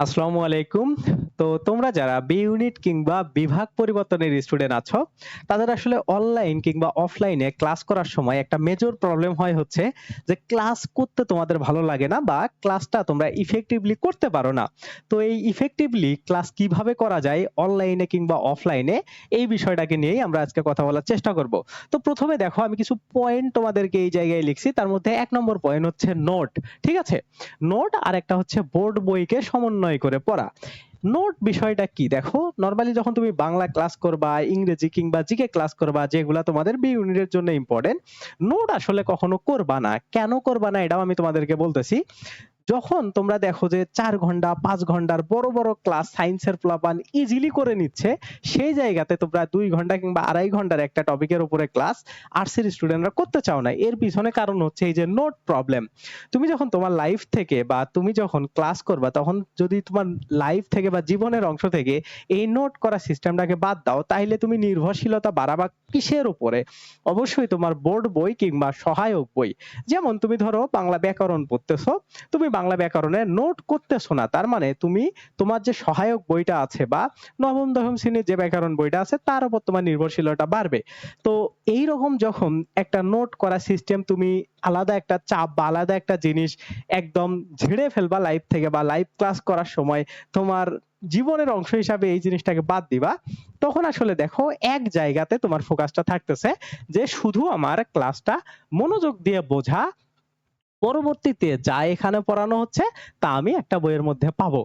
আসসালামু আলাইকুম। তো তোমরা যারা বি ইউনিট কিংবা বিভাগ পরিবর্তনের স্টুডেন্ট আছো, তাদের আসলে অনলাইন কিংবা অফলাইনে ক্লাস করার সময় একটা মেজর প্রবলেম হয় হচ্ছে যে ক্লাস করতে তোমাদের ভালো লাগে না বা ক্লাসটা তোমরা ইফেক্টিভলি করতে পারো না। তো এই ইফেক্টিভলি ক্লাস কীভাবে করা যায় অনলাইনে কিংবা অফলাইনে এই বিষয়টাকে নিয়েই আমরা আজকে কথা বলার চেষ্টা করব। তো প্রথমে দেখো আমি কিছু পয়েন্ট তোমাদেরকে এই জায়গায় লিখছি। তার মধ্যে এক নম্বর পয়েন্ট হচ্ছে নোট। ঠিক আছে? নোট আর একটা হচ্ছে বোর্ড বইকে সমন্বয় করে পড়া। নোট বিষয়টা কি? দেখো নরমালি যখন তুমি বাংলা ক্লাস করবা, ইংরেজি কিংবা জিকে ক্লাস করবা যেগুলা তোমাদের বি ইউনিটের জন্য ইম্পোর্টেন্ট, নোট আসলে কখনো করবা না। কেন করবা না এটাও আমি তোমাদেরকে বলতেছি। যখন তোমরা দেখো যে ৪ ঘণ্টা ৫ ঘণ্টার বড়, বড় ক্লাস সায়েন্সের পোলাপান ইজিলি করে নিচ্ছে, সেই জায়গাতে তোমরা ২ ঘণ্টা কিংবা ২.৫ ঘণ্টার একটা টপিকের উপরে ক্লাস আর্টসের স্টুডেন্টরা করতে চাও না। এর পিছনে কারণ হচ্ছে এই যে নোট প্রবলেম। তুমি যখন তোমার লাইফ থেকে বা তুমি যখন ক্লাস করবা তখন যদি তোমার লাইফ থেকে বা জীবনের অংশ থেকে এই নোট করা সিস্টেমটাকে বাদ দাও, তাইলে তুমি নির্ভরশীলতা বাড়াবা কিসের উপরে? অবশ্যই তোমার বোর্ড বই কিংবা সহায়ক বই। যেমন তুমি ধরো বাংলা ব্যাকরণ পড়তেছো, তুমি বাংলা ব্যাকরণে নোট করতেছো না। তার মানে তুমি তোমার যে সহায়ক বইটা আছে বা নবম, দশম শ্রেণির যে ব্যাকরণ বইটা আছে তার উপর তোমার নির্ভরশীলতা বাড়বে। তো এইরকম যখন একটা নোট করা সিস্টেম তুমি আলাদা একটা চাপ বা আলাদা একটা জিনিস একদম ঝেড়ে ফেলবা লাইভ থেকে বা লাইভ ক্লাস করার সময় তোমার জীবনের অংশ হিসাবে এই জিনিসটাকে বাদ দিবা, তখন আসলে দেখো এক জায়গাতে তোমার ফোকাসটা থাকতেছে যে শুধু আমার ক্লাসটা মনোযোগ দিয়ে বোঝা, পরবর্তীতে যা এখানে পড়ানো হচ্ছে তা আমি একটা বইয়ের মধ্যে পাবো।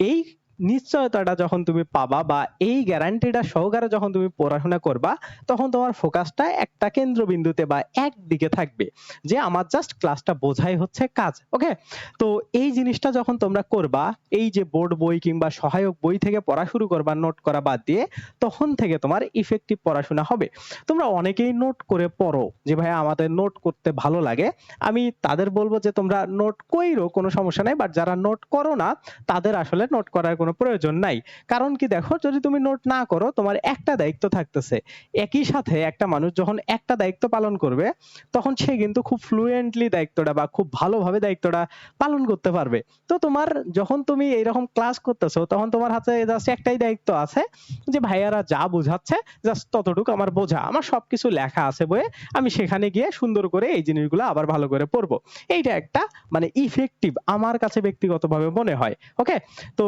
এই নিশ্চয়তাটা যখন তুমি পাবা বা এই গ্যারান্টিটা সহকারে যখন তুমি পড়াশোনা করবা, তখন তোমার ফোকাসটা একটা কেন্দ্রবিন্দুতে বা একদিকে থাকবে। যে আমার জাস্ট ক্লাসটা বোঝাই হচ্ছে কাজ। ওকে? তো এই জিনিসটা যখন তোমরা করবা, এই যে বোর্ড বই কিংবা সহায়ক বই থেকে পড়া শুরু করবা নোট করা বাদ দিয়ে, তখন থেকে তোমার ইফেক্টিভ পড়াশোনা হবে। তোমরা অনেকেই নোট করে পড়ো যে ভাইয়া আমাদের নোট করতে ভালো লাগে। আমি তাদের বলব যে তোমরা নোট কইরো কোনো সমস্যা নাই। বাট যারা নোট করো না, তাদের আসলে নোট করার কোনো প্রয়োজন নাই। কারণ কি দেখো যদি তুমি নোট না করো তোমার একটা দায়িত্ব থাকতেছে। একই সাথে একটা মানুষ যখন একটা দায়িত্ব পালন করবে, তখন সে কিন্তু খুব ফ্লুয়েন্টলি দায়িত্বটা বা খুব ভালোভাবে দায়িত্বটা পালন করতে পারবে। তো তোমার যখন তুমি এইরকম ক্লাস করতেছো তখন তোমার হাতে জাস্ট একটাই দায়িত্ব আছে যে ভাইয়ারা যা বুঝাচ্ছে জাস্ট ততটুকু আমার বোঝা। আমার সবকিছু লেখা আছে বইয়ে। আমি সেখানে গিয়ে সুন্দর করে এই জিনিসগুলো আবার ভালো করে পড়ব। এইটা একটা মানে ইফেক্টিভ আমার কাছে ব্যক্তিগতভাবে মনে হয়। ওকে? তো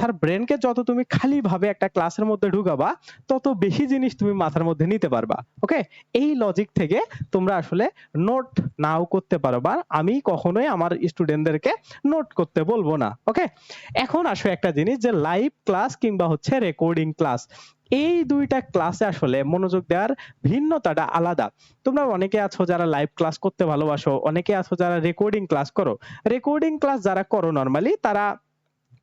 মাথার ব্রেইনকে যত তুমি খালিভাবে একটা ক্লাসের মধ্যে ঢুকাবা, তত বেশি জিনিস তুমি মাথার মধ্যে নিতে পারবা। ওকে? এই লজিক থেকে তোমরা আসলে নোট নাও করতে পারো বা আমি কখনোই আমার স্টুডেন্টদেরকে নোট করতে বলব না। ওকে? এখন আসো একটা জিনিস যে লাইভ ক্লাস কিংবা হচ্ছে রেকর্ডিং ক্লাস। এই দুইটা ক্লাসে আসলে মনোযোগ দেওয়ার ভিন্নতাটা আলাদা। তোমরা অনেকে আছো যারা লাইভ ক্লাস করতে ভালোবাসো, অনেকে আছো যারা রেকর্ডিং ক্লাস করো। রেকর্ডিং ক্লাস যারা করো নরমালি তারা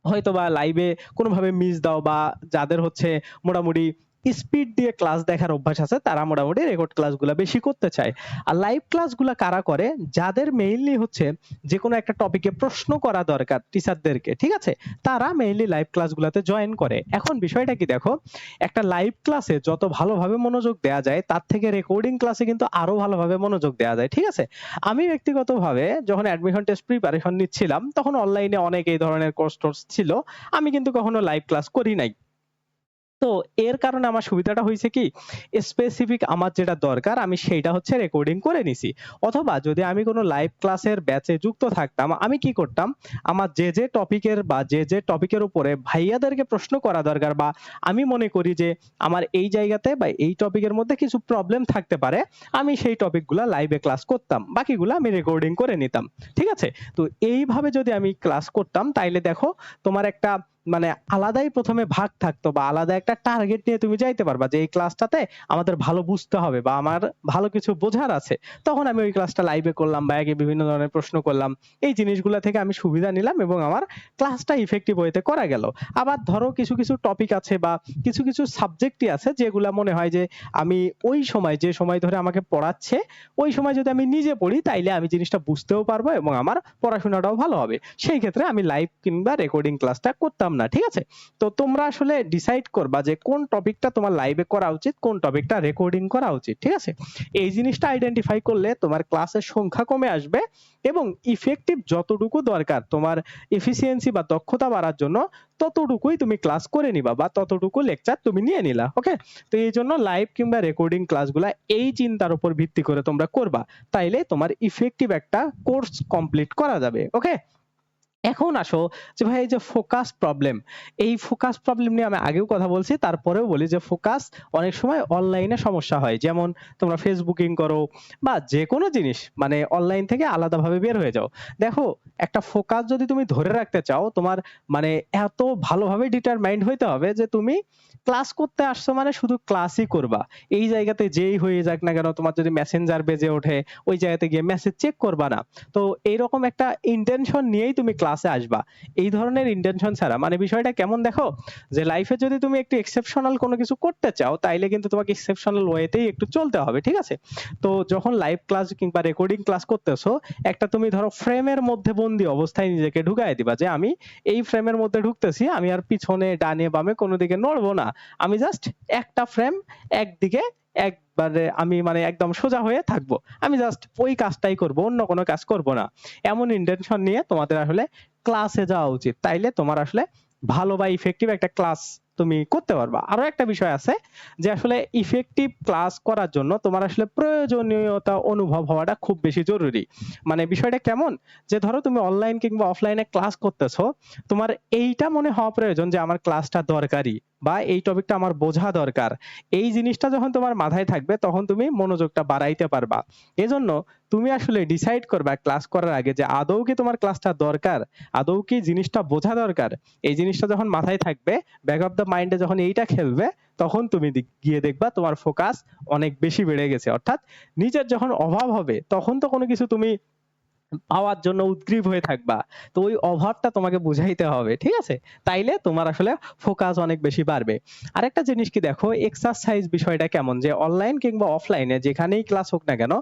হয়তোবা লাইভে কোনোভাবে মিস দাও বা যাদের হচ্ছে মোটামুটি স্পিড দিয়ে ক্লাস দেখার অভ্যাস আছে তারা মোটামুটি রেকর্ড ক্লাসগুলা বেশি করতে চায়। আর লাইভ ক্লাসগুলা কারা করে? যাদের মেইনলি হচ্ছে যেকোনো একটা টপিকে প্রশ্ন করা দরকার টিচারদেরকে। ঠিক আছে? তারা মেইনলি লাইভ ক্লাসগুলাতে জয়েন করে। এখন বিষয়টা কি দেখো, একটা লাইভ ক্লাসে যত ভালোভাবে মনোযোগ দেয়া যায় তার থেকে রেকর্ডিং ক্লাসে কিন্তু আরও ভালোভাবে মনোযোগ দেয়া যায়। ঠিক আছে? আমি ব্যক্তিগতভাবে যখন অ্যাডমিশন টেস্ট প্রিপারেশন নিচ্ছিলাম তখন অনলাইনে অনেক এই ধরনের কোর্স-টোর্স ছিল। আমি কিন্তু কখনো লাইভ ক্লাস করি নাই। তো এর কারণে আমার সুবিধাটা হয়েছে কি? স্পেসিফিক আমার যেটা দরকার আমি সেইটা হচ্ছে রেকর্ডিং করে নিছি। অথবা যদি আমি কোনো লাইভ ক্লাসের ব্যাচে যুক্ত থাকতাম, আমি কি করতাম? আমার যে, যে টপিকের বা যে, যে টপিকের উপরে ভাইয়াদেরকে প্রশ্ন করা দরকার বা আমি মনে করি যে আমার এই জায়গাতে বা এই টপিকের মধ্যে কিছু প্রবলেম থাকতে পারে, আমি সেই টপিকগুলা লাইভে ক্লাস করতাম। বাকিগুলা আমি রেকর্ডিং করে নিতাম। ঠিক আছে? তো এইভাবে যদি আমি ক্লাস করতাম তাইলে দেখো তোমার একটা মানে আলাদাই প্রথমে ভাগ থাকতো বা আলাদা একটা টার্গেট নিয়ে তুমি যাইতে পারবা যে এই ক্লাসটাতে আমাদের ভালো বুঝতে হবে বা আমার ভালো কিছু বোঝার আছে। তখন আমি ওই ক্লাসটা লাইভে করলাম বা একে বিভিন্ন ধরনের প্রশ্ন করলাম। এই জিনিসগুলা থেকে আমি সুবিধা নিলাম এবং আমার ক্লাসটা ইফেক্টিভ ওয়েতে করা গেল। আবার ধরো কিছু, কিছু টপিক আছে বা কিছু, কিছু সাবজেক্টই আছে যেগুলা মনে হয় যে আমি ওই সময় যে সময় ধরে আমাকে পড়াচ্ছে, ওই সময় যদি আমি নিজে পড়ি তাইলে আমি জিনিসটা বুঝতেও পারব এবং আমার পড়াশোনাটাও ভালো হবে। সেই ক্ষেত্রে আমি লাইভ কিংবা রেকর্ডিং ক্লাসটা করতাম না, ঠিক আছে? তো তোমরা আসলে ডিসাইড করবা যে কোন টপিকটা তোমার লাইভে করা উচিত, কোন টপিকটা রেকর্ডিং করা উচিত, ঠিক আছে? এই জিনিসটা আইডেন্টিফাই করলে তোমার ক্লাসের সংখ্যা কমে আসবে এবং ইফেক্টিভ যতটুকু দরকার তোমার এফিসিয়েন্সি বা দক্ষতা বাড়ার জন্য ততটুকুই তুমি ক্লাস করে নিবা বা ততটুকু লেকচার তুমি নিয়ে নিলা ওকে তো এই জন্য লাইভ কিংবা রেকর্ডিং ক্লাসগুলা এই চিন্তার উপর ভিত্তি করে তোমরা করবা, তাইলে তোমার ইফেক্টিভ একটা কোর্স কমপ্লিট করা যাবে ওকে এখন আসো যে ভাই, এই যে ফোকাস প্রবলেম এই ফোকাস প্রবলেম নিয়ে আমি আগেও কথা বলছি, তারপরেও বলি যে ফোকাস অনেক সময় অনলাইনে সমস্যা হয়। যেমন তোমরা ফেসবুকিং করো বা যে কোনো জিনিস মানে অনলাইন থেকে আলাদাভাবে বের হয়ে যাও। দেখো, একটা ফোকাস যদি তুমি ধরে রাখতে চাও, তোমার মানে এত ভালোভাবে ডিটারমাইন্ড হইতে হবে যে তুমি ক্লাস করতে আসছো মানে শুধু ক্লাসই করবা। এই জায়গাতে যেই হয়ে যাক না কেন, তোমার যদি মেসেঞ্জার বেজে ওঠে, ওই জায়গাতে গিয়ে মেসেজ চেক করবা না। তো এইরকম একটা ইন্টেনশন নিয়েই তুমি ক্লাসে আসবা। এই ধরনের ইন্টেনশন ছাড়া। মানে বিষয়টা কেমন দেখো? যে লাইফে যদি তুমি একটু এক্সেপশনাল কোনো কিছু করতে চাও, তাইলে কিন্তু তোমাকে এক্সেপশনাল ওয়েতেই একটু চলতে হবে, ঠিক আছে? তো যখন লাইভ ক্লাস কিংবা রেকর্ডিং ক্লাস করতেছো, একটা তুমি ধরো ফ্রেমের মধ্যে বন্দি অবস্থায় নিজেকে ঢুকাই দিবা যে, আমি এই ফ্রেমের মধ্যে ঢুকতেছি, আমি আর পিছনে, ডানে, বামে কোনো দিকে নড়বো না। আমি জাস্ট একটা ফ্রেম একদিকে একবারে আমি মানে একদম সোজা হয়ে থাকব। আমি জাস্ট ওই কাজটাই করব, অন্য কোনো কাজ করব না। এমন ইন্টেনশন নিয়ে তোমাদের আসলে ক্লাসে যাওয়া উচিত। তাইলে তোমার আসলে ভালো বা ইফেক্টিভ একটা ক্লাস তুমি করতে পারবা। আরও একটা বিষয় আছে যে আসলে ইফেক্টিভ ক্লাস করার জন্য তোমার আসলে প্রয়োজনীয়তা অনুভব হওয়াটা খুব বেশি জরুরি। মানে বিষয়টা কেমন? যে ধরো তুমি অনলাইন কিংবা অফলাইনে ক্লাস করতেছো, তোমার এইটা মনে হওয়া প্রয়োজন যে আমার ক্লাসটা দরকারি। বা এই টপিকটা আমার বোঝা দরকার। এই জিনিসটা যখন তোমার মাথায় থাকবে, তখন তুমি মনোযোগটা বাড়াইতে পারবা। এজন্য তুমি আসলে ডিসাইড করবা ক্লাস করার আগে যে আদৌ কি তোমার ক্লাসটা দরকার, আদৌ কি জিনিসটা বোঝা দরকার। এই জিনিসটা যখন মাথায় থাকবে ব্যাক অফ দ্য মাইন্ডে যখন এইটা খেলবে, তখন তুমি গিয়ে দেখবা তোমার ফোকাস অনেক বেশি বেড়ে গেছে। অর্থাৎ নিজের যখন অভাব হবে, তখন তো কোনো কিছু তুমি পাওয়ার জন্য উদ্গ্রীব হয়ে থাকবা। তো ওই অভাবটা তোমাকে বুঝাইতে হবে, ঠিক আছে? তাইলে তোমার আসলে ফোকাস অনেক বেশি বাড়বে। আরেকটা জিনিস কি দেখো এক্সারসাইজ বিষয়টা কেমন? যে অনলাইন কিংবা অফলাইনে যেখানেই ক্লাস হোক না কেন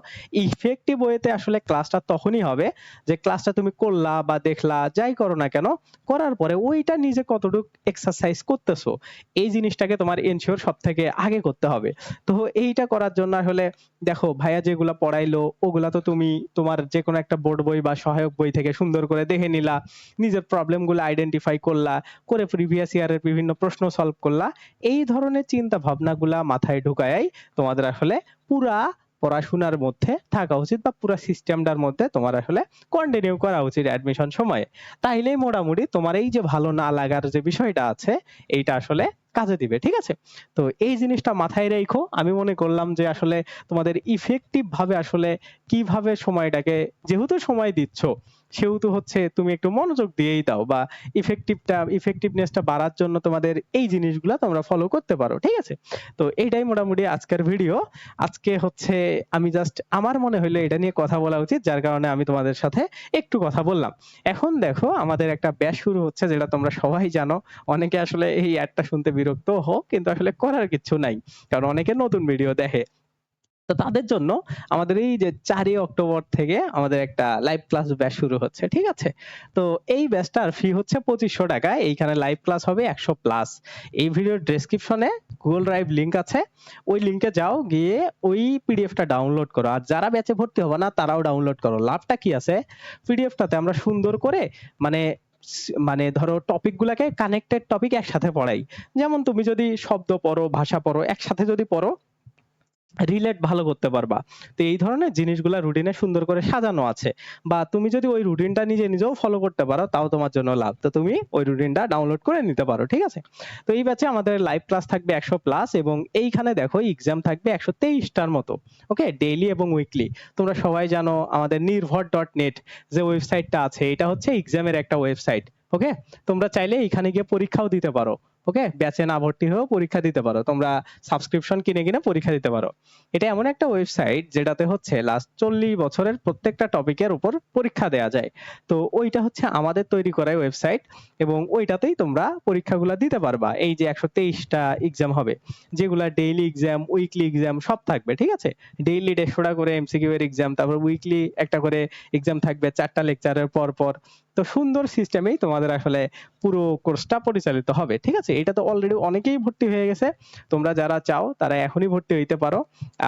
ইফেক্টিভ ওয়েতে আসলে ক্লাসটা তখনই হবে যে ক্লাসটা তুমি করলা বা দেখলা, যাই করো না কেন, করার পরে ওইটা নিজে কতটুকু এক্সারসাইজ করতেছো, এই জিনিসটাকে তোমার এনশিওর সব থেকে আগে করতে হবে। তো এইটা করার জন্য আসলে দেখো, ভাইয়া যেগুলা পড়াইলো, ওগুলা তো তুমি তোমার যে কোনো একটা বোর্ড বই বা সহায়ক বই থেকে সুন্দর করে দেখে নিলা, নিজের প্রবলেমগুলো আইডেন্টিফাই করলা, করে প্রিভিয়াস ইয়ারের বিভিন্ন প্রশ্ন সলভ করলা, এই ধরনের চিন্তা ভাবনাগুলা মাথায় ঢুকায়াই তোমাদের আসলে পুরা পড়াশোনার মধ্যে থাকা উচিত বা পুরো সিস্টেমটার মধ্যে তোমার আসলে কন্টিনিউ করা উচিত অ্যাডমিশন সময়ে। তাইলেই মোটামুটি তোমার এই যে ভালো না লাগার যে বিষয়টা আছে, এইটা আসলে কাজে দিবে, ঠিক আছে? তো এই জিনিসটা মাথায় রেখো। আমি মনে করলাম যে আসলে তোমাদের ইফেক্টিভ ভাবে আসলে কীভাবে সময়টাকে, যেহেতু সময় দিচ্ছ সেহেতু হচ্ছে তুমি একটু মনোযোগ দিয়েই দাও বা ইফেক্টিভটা ইফেক্টিভনেসটা বাড়ার জন্য তোমাদের এই জিনিসগুলো তোমরা ফলো করতে পারো, ঠিক আছে? তো এইটাই মোটামুটি আজকের ভিডিও আজকে হচ্ছে আমি জাস্ট আমার মনে হইল এটা নিয়ে কথা বলা উচিত, যার কারণে আমি তোমাদের সাথে একটু কথা বললাম। এখন দেখো আমাদের একটা ব্যাস শুরু হচ্ছে, যেটা তোমরা সবাই জানো। অনেকে আসলে এই অ্যাডটা শুনতে বিরক্ত হোক, কিন্তু আসলে করার কিছু নাই। কারণ অনেকে নতুন ভিডিও দেখে। তো তাদের জন্য আমাদের এই যে চারই অক্টোবর থেকে আমাদের একটা লাইভ ক্লাস ব্যাচ শুরু হচ্ছে, ঠিক আছে? তো এই ব্যাচটার ফি হচ্ছে পঁচিশশো টাকা, এইখানে লাইভ ক্লাস হবে একশো প্লাস এই ভিডিওর ডেসক্রিপশনে গুগল ড্রাইভ লিংক আছে, ওই লিংকে যাও, গিয়ে ওই পিডিএফটা ডাউনলোড করো। আর যারা ব্যাচে ভর্তি হবে না, তারাও ডাউনলোড করো। লাভটা কি আছে? পিডিএফটাতে আমরা সুন্দর করে মানে মানে ধরো টপিক গুলাকে কানেক্টেড টপিক একসাথে পড়াই। যেমন তুমি যদি শব্দ পড়ো, ভাষা পড়ো, একসাথে যদি পড়ো রিলেট ভালো করতে পারবা। তো এই ধরনের জিনিসগুলা রুটিনে সুন্দর করে সাজানো আছে। বা তুমি যদি ওই রুটিনটা নিজে নিজেও ফলো করতে পারো, তাও তোমার জন্য লাভ। তো তুমি ওই রুটিনটা ডাউনলোড করে নিতে পারো, ঠিক আছে? তো এই ব্যাচে আমাদের লাইভ ক্লাস থাকবে একশো প্লাস এবং এইখানে দেখো এক্সাম থাকবে একশো তেইশটার মতো ওকে ডেইলি এবং উইকলি তোমরা সবাই জানো আমাদের নির্ভর ডট নেট যে ওয়েবসাইটটা আছে, এটা হচ্ছে এক্সামের একটা ওয়েবসাইট ওকে তোমরা চাইলে এখানে গিয়ে পরীক্ষাও দিতে পারো। ওকে? ব্যাচে না ভর্তি হয়েও পরীক্ষা দিতে পারো। তোমরা সাবস্ক্রিপশন কিনে কিনে পরীক্ষা দিতে পারো। এটা এমন একটা ওয়েবসাইট যেটাতে হচ্ছে লাস্ট চল্লিশ বছরের প্রত্যেকটা টপিকের উপর পরীক্ষা দেয়া যায়। তো ওইটা হচ্ছে আমাদের তৈরি করা ওয়েবসাইট এবং ওইটাতেই তোমরা পরীক্ষাগুলো দিতে পারবা। এই যে একশো তেইশটা এক্সাম হবে, যেগুলা ডেইলি এক্সাম উইকলি এক্সাম সব থাকবে, ঠিক আছে? ডেইলি দেড়শোটা করে এমসিকিউ এর এক্সাম তারপর উইকলি একটা করে এক্সাম থাকবে, চারটা লেকচারের পর পর। তো সুন্দর সিস্টেমেই তোমাদের আসলে পুরো কোর্সটা পরিচালিত হবে, ঠিক আছে? এটা তো অলরেডি অনেকেই ভর্তি হয়ে গেছে। তোমরা যারা চাও, তারা এখনই ভর্তি হইতে পারো।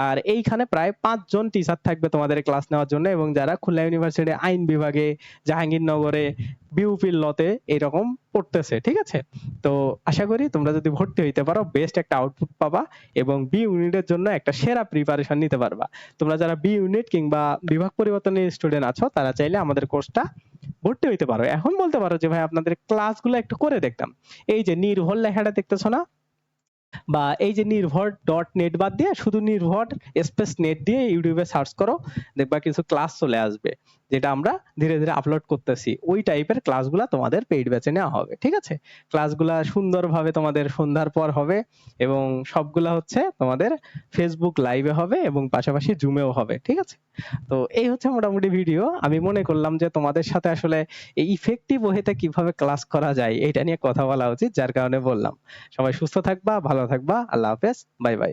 আর এইখানে প্রায় পাঁচজন টিচার থাকবে তোমাদের ক্লাস নেওয়ার জন্য এবং যারা খুলনা ইউনিভার্সিটি আইন বিভাগে, জাহাঙ্গীরনগরে বিউপির লতে এরকম পড়তেছে, ঠিক আছে? তো আশা করি তোমরা যদি ভর্তি হইতে পারো বেস্ট একটা আউটপুট পাবা এবং বি ইউনিটের জন্য একটা সেরা প্রিপারেশন নিতে পারবা। তোমরা যারা বি ইউনিট কিংবা বিভাগ পরিবর্তনের স্টুডেন্ট আছো, তারা চাইলে আমাদের কোর্সটা ভর্তি হইতে পারো। এখন বলতে পারো যে, ভাই, আপনাদের ক্লাসগুলো একটু করে দেখতাম। এই যে নির্ভর লেখাটা দেখতেছো না? বা এই যে নির্ভর ডট নেট বাদ দিয়ে শুধু নির্ভর স্পেস নেট দিয়ে ইউটিউবে সার্চ করো, দেখবা কিছু ক্লাস চলে আসবে, যেটা আমরা ধীরে ধীরে আপলোড করতেছি। ওই টাইপের ক্লাসগুলা তোমাদের পেইড ব্যাচে নেওয়া হবে, ঠিক আছে? ক্লাসগুলা সুন্দরভাবে তোমাদের সন্ধ্যার পর হবে এবং সবগুলা হচ্ছে তোমাদের ফেসবুক লাইভে হবে এবং পাশাপাশি জুমেও হবে, ঠিক আছে? তো এই হচ্ছে মোটামুটি ভিডিও আমি মনে করলাম যে তোমাদের সাথে আসলে এই ইফেক্টিভ ওয়েতে কীভাবে ক্লাস করা যায়, এটা নিয়ে কথা বলা উচিত, যার কারণে বললাম। সবাই সুস্থ থাকবা ভালো থাকবা আল্লাহ হাফেজ বাই বাই।